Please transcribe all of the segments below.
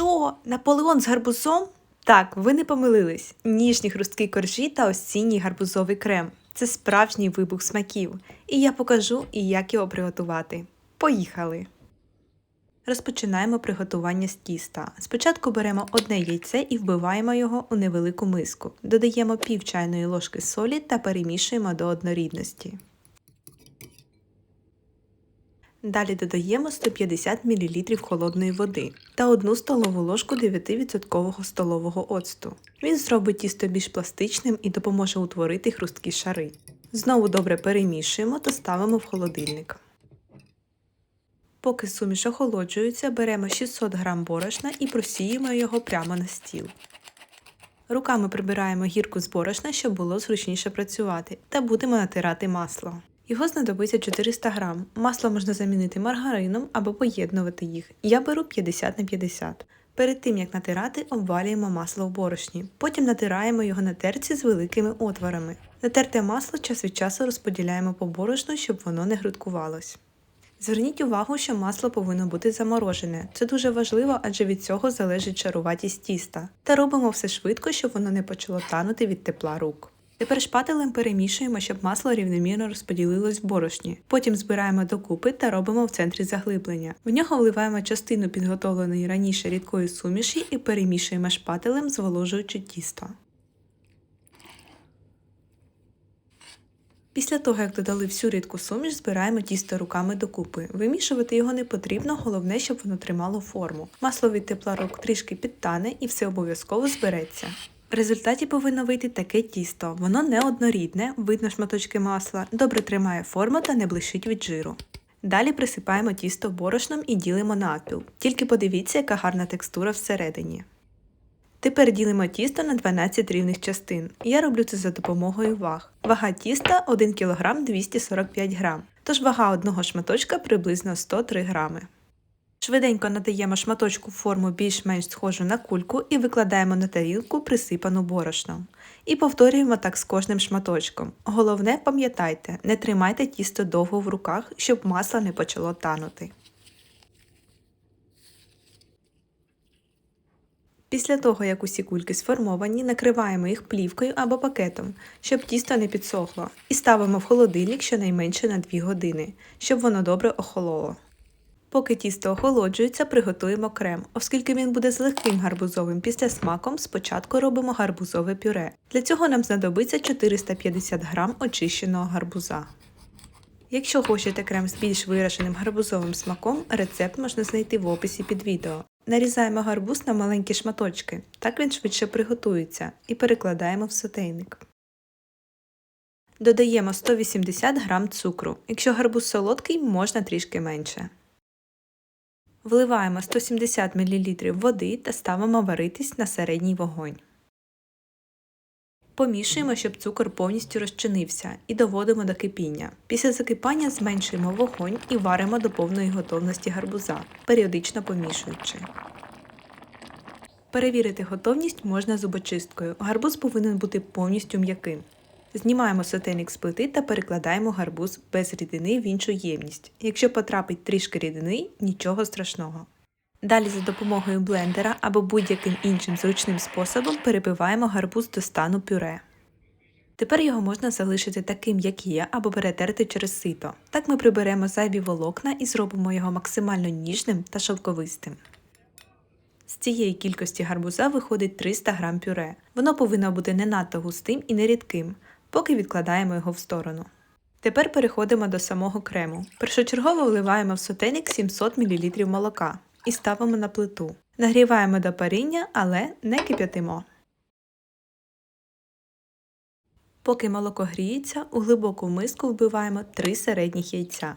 Що? Наполеон з гарбузом? Так, ви не помилились. Ніжні хрусткі коржі та осінній гарбузовий крем. Це справжній вибух смаків. І я покажу, і як його приготувати. Поїхали! Розпочинаємо приготування з тіста. Спочатку беремо одне яйце і вбиваємо його у невелику миску. Додаємо пів чайної ложки солі та перемішуємо до однорідності. Далі додаємо 150 мл холодної води та 1 столову ложку 9% столового оцту. Він зробить тісто більш пластичним і допоможе утворити хрусткі шари. Знову добре перемішуємо та ставимо в холодильник. Поки суміш охолоджується, беремо 600 г борошна і просіємо його прямо на стіл. Руками прибираємо гірку з борошна, щоб було зручніше працювати, та будемо натирати масло. Його знадобиться 400 г. Масло можна замінити маргарином або поєднувати їх. Я беру 50 на 50. Перед тим як натирати, обвалюємо масло в борошні. Потім натираємо його на терці з великими отворами. Натерте масло час від часу розподіляємо по борошну, щоб воно не грудкувалось. Зверніть увагу, що масло повинно бути заморожене. Це дуже важливо, адже від цього залежить шаруватість тіста. Та робимо все швидко, щоб воно не почало танути від тепла рук. Тепер шпателем перемішуємо, щоб масло рівномірно розподілилось в борошні. Потім збираємо докупи та робимо в центрі заглиблення. В нього вливаємо частину підготовленої раніше рідкої суміші і перемішуємо шпателем, зволожуючи тісто. Після того, як додали всю рідку суміш, збираємо тісто руками докупи. Вимішувати його не потрібно, головне, щоб воно тримало форму. Масло від тепла рук трішки підтане і все обов'язково збереться. В результаті повинно вийти таке тісто. Воно не однорідне, видно шматочки масла, добре тримає форму та не блищить від жиру. Далі присипаємо тісто борошном і ділимо навпіл. Тільки подивіться, яка гарна текстура всередині. Тепер ділимо тісто на 12 рівних частин. Я роблю це за допомогою ваг. Вага тіста 1 кг 245 г, тож вага одного шматочка приблизно 103 г. Швиденько надаємо шматочку форму більш-менш схожу на кульку і викладаємо на тарілку, присипану борошном. І повторюємо так з кожним шматочком. Головне, пам'ятайте, не тримайте тісто довго в руках, щоб масло не почало танути. Після того, як усі кульки сформовані, накриваємо їх плівкою або пакетом, щоб тісто не підсохло, і ставимо в холодильник щонайменше на 2 години, щоб воно добре охололо. Поки тісто охолоджується, приготуємо крем. Оскільки він буде з легким гарбузовим післясмаком, спочатку робимо гарбузове пюре. Для цього нам знадобиться 450 г очищеного гарбуза. Якщо хочете крем з більш вираженим гарбузовим смаком, рецепт можна знайти в описі під відео. Нарізаємо гарбуз на маленькі шматочки, так він швидше приготується, і перекладаємо в сотейник. Додаємо 180 г цукру. Якщо гарбуз солодкий, можна трішки менше. Вливаємо 170 мл води та ставимо варитись на середній вогонь. Помішуємо, щоб цукор повністю розчинився і доводимо до кипіння. Після закипання зменшуємо вогонь і варимо до повної готовності гарбуза, періодично помішуючи. Перевірити готовність можна зубочисткою. Гарбуз повинен бути повністю м'яким. Знімаємо сотейник з плити та перекладаємо гарбуз без рідини в іншу ємність. Якщо потрапить трішки рідини, нічого страшного. Далі за допомогою блендера або будь-яким іншим зручним способом перебиваємо гарбуз до стану пюре. Тепер його можна залишити таким, як є, або перетерти через сито. Так ми приберемо зайві волокна і зробимо його максимально ніжним та шовковистим. З цієї кількості гарбуза виходить 300 г пюре. Воно повинно бути не надто густим і не рідким, поки відкладаємо його в сторону. Тепер переходимо до самого крему. Першочергово вливаємо в сотейник 700 мл молока і ставимо на плиту. Нагріваємо до паріння, але не кип'ятимо. Поки молоко гріється, у глибоку миску вбиваємо 3 середніх яйця.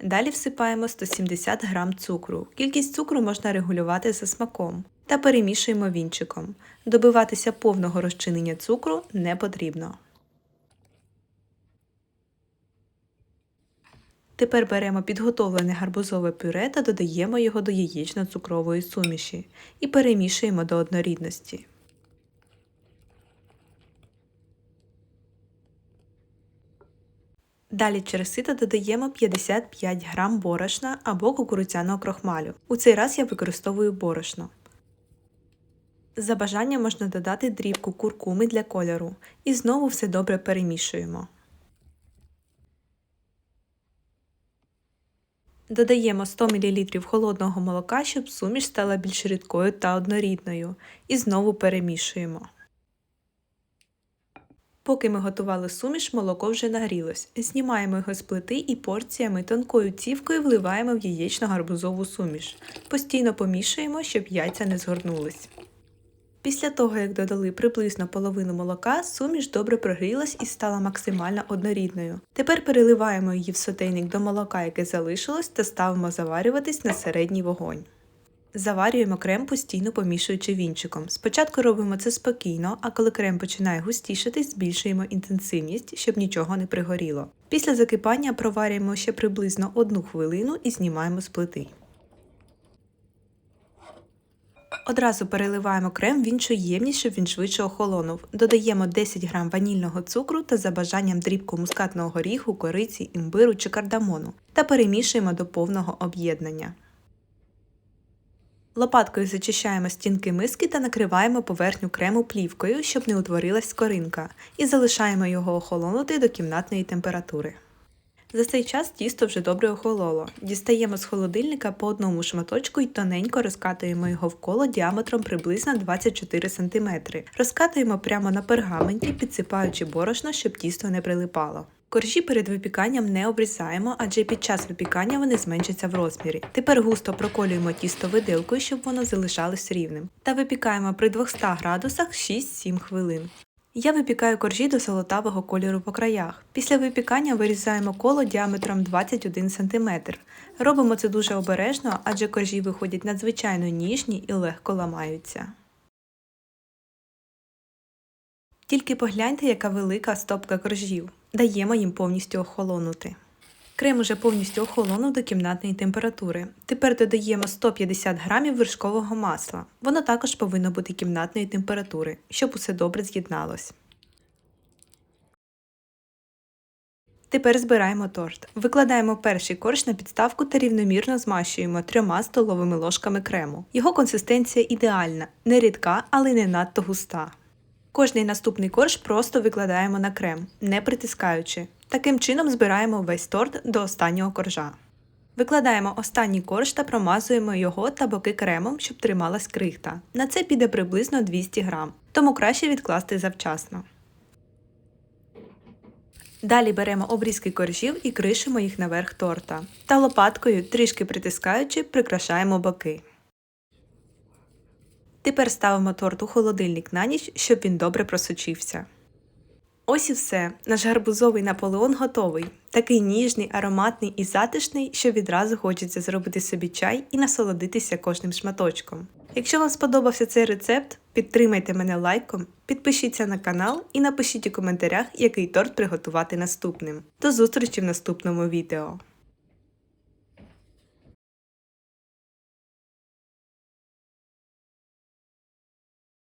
Далі всипаємо 170 г цукру. Кількість цукру можна регулювати за смаком та перемішуємо вінчиком. Добиватися повного розчинення цукру не потрібно. Тепер беремо підготовлене гарбузове пюре та додаємо його до яєчно-цукрової суміші і перемішуємо до однорідності. Далі через сито додаємо 55 грам борошна або кукурудзяного крохмалю. У цей раз я використовую борошно. За бажанням можна додати дрібку куркуми для кольору і знову все добре перемішуємо. Додаємо 100 мл холодного молока, щоб суміш стала більш рідкою та однорідною, і знову перемішуємо. Поки ми готували суміш, молоко вже нагрілось. Знімаємо його з плити і порціями тонкою цівкою вливаємо в яєчно-гарбузову суміш. Постійно помішуємо, щоб яйця не згорнулись. Після того, як додали приблизно половину молока, суміш добре прогрілась і стала максимально однорідною. Тепер переливаємо її в сотейник до молока, яке залишилось, та ставимо заварюватись на середній вогонь. Заварюємо крем, постійно помішуючи вінчиком. Спочатку робимо це спокійно, а коли крем починає густішатись, збільшуємо інтенсивність, щоб нічого не пригоріло. Після закипання проварюємо ще приблизно одну хвилину і знімаємо з плити. Одразу переливаємо крем в іншу ємність, щоб він швидше охолонув. Додаємо 10 г ванільного цукру та за бажанням дрібку мускатного горіху, кориці, імбиру чи кардамону та перемішуємо до повного об'єднання. Лопаткою зачищаємо стінки миски та накриваємо поверхню крему плівкою, щоб не утворилась скоринка, і залишаємо його охолонути до кімнатної температури. За цей час тісто вже добре охололо. Дістаємо з холодильника по одному шматочку і тоненько розкатуємо його в коло діаметром приблизно 24 см. Розкатуємо прямо на пергаменті, підсипаючи борошно, щоб тісто не прилипало. Коржі перед випіканням не обрізаємо, адже під час випікання вони зменшаться в розмірі. Тепер густо проколюємо тісто виделкою, щоб воно залишалось рівним. Та випікаємо при 200 градусах 6-7 хвилин. Я випікаю коржі до золотавого кольору по краях. Після випікання вирізаємо коло діаметром 21 см. Робимо це дуже обережно, адже коржі виходять надзвичайно ніжні і легко ламаються. Тільки погляньте, яка велика стопка коржів. Даємо їм повністю охолонути. Крем уже повністю охолонув до кімнатної температури. Тепер додаємо 150 г вершкового масла. Воно також повинно бути кімнатної температури, щоб усе добре з'єдналось. Тепер збираємо торт. Викладаємо перший корж на підставку та рівномірно змащуємо трьома столовими ложками крему. Його консистенція ідеальна, не рідка, але не надто густа. Кожний наступний корж просто викладаємо на крем, не притискаючи. Таким чином збираємо весь торт до останнього коржа. Викладаємо останній корж та промазуємо його та боки кремом, щоб трималась крихта. На це піде приблизно 200 г, тому краще відкласти завчасно. Далі беремо обрізки коржів і кришимо їх наверх торта. Та лопаткою, трішки притискаючи, прикрашаємо боки. Тепер ставимо торт у холодильник на ніч, щоб він добре просочився. Ось і все. Наш гарбузовий наполеон готовий. Такий ніжний, ароматний і затишний, що відразу хочеться зробити собі чай і насолодитися кожним шматочком. Якщо вам сподобався цей рецепт, підтримайте мене лайком, підпишіться на канал і напишіть у коментарях, який торт приготувати наступним. До зустрічі в наступному відео!